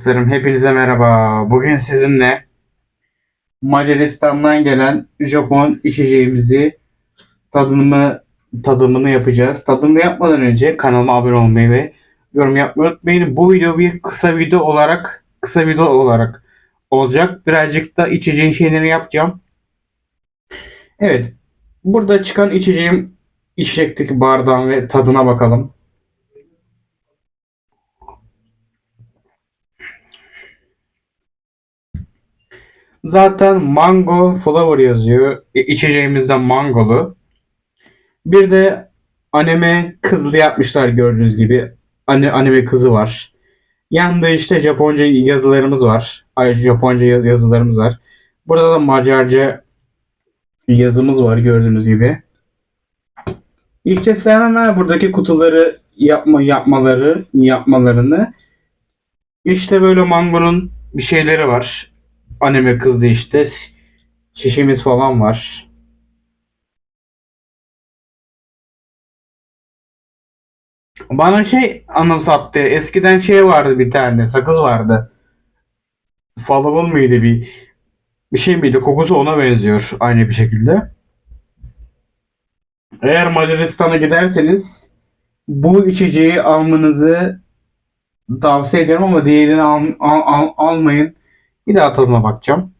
Dostlarım hepinize merhaba. Bugün sizinle Macaristan'dan gelen Japon içeceğimizi tadımını tadımını yapacağız. Tadımını yapmadan önce kanalıma abone olmayı ve yorum yapmayı unutmayın. Bu video bir kısa video olarak kısa video olarak olacak. Birazcık da içeceğin şeyleri yapacağım. Evet. Burada çıkan içeceğim içecekteki bardağın ve tadına bakalım. Zaten mango flavor yazıyor. İ- İçeceğimizde mangolu. Bir de anime kızlı yapmışlar gördüğünüz gibi. Ani- anime kızı var. Yanında işte Japonca yazılarımız var. Ay Japonca yaz- yazılarımız var. Burada da Macarca yazımız var gördüğünüz gibi. İşte sevmem buradaki kutuları yapma yapmaları yapmalarını. İşte böyle mangonun bir şeyleri var. Anime kızdı işte. Şişemiz falan var. Bana şey anımsattı. Eskiden şey vardı bir tane. Sakız vardı. Falabon muydu bir bir şey miydi? Kokusu ona benziyor aynı bir şekilde. Eğer Macaristan'a giderseniz bu içeceği almanızı tavsiye ederim ama diğerini al, al- al- almayın. Bir daha tadına bakacağım.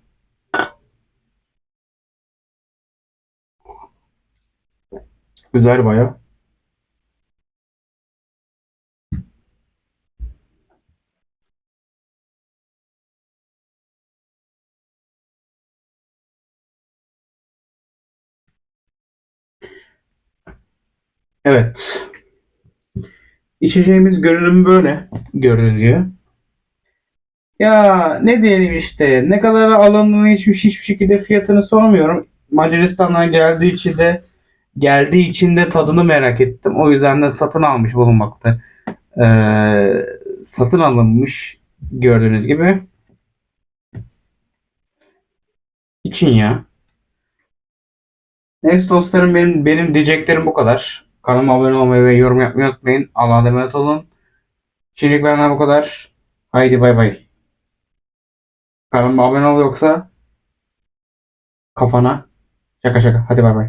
Güzel baya. Evet. İçeceğimiz görünümü böyle gibi. Ya ne diyelim işte ne kadar alındığını hiçbir, hiçbir şekilde fiyatını sormuyorum. Macaristan'dan geldiği için de geldiği için de tadını merak ettim. O yüzden de satın almış bulunmakta. Ee, satın alınmış gördüğünüz gibi. İçin ya. Neyse dostlarım benim benim diyeceklerim bu kadar. Kanalıma abone olmayı ve yorum yapmayı unutmayın. Allah'a emanet olun. Şimdilik benden bu kadar. Haydi bay bay. Kanalıma abone ol yoksa kafana. Şaka şaka. Hadi bay bay.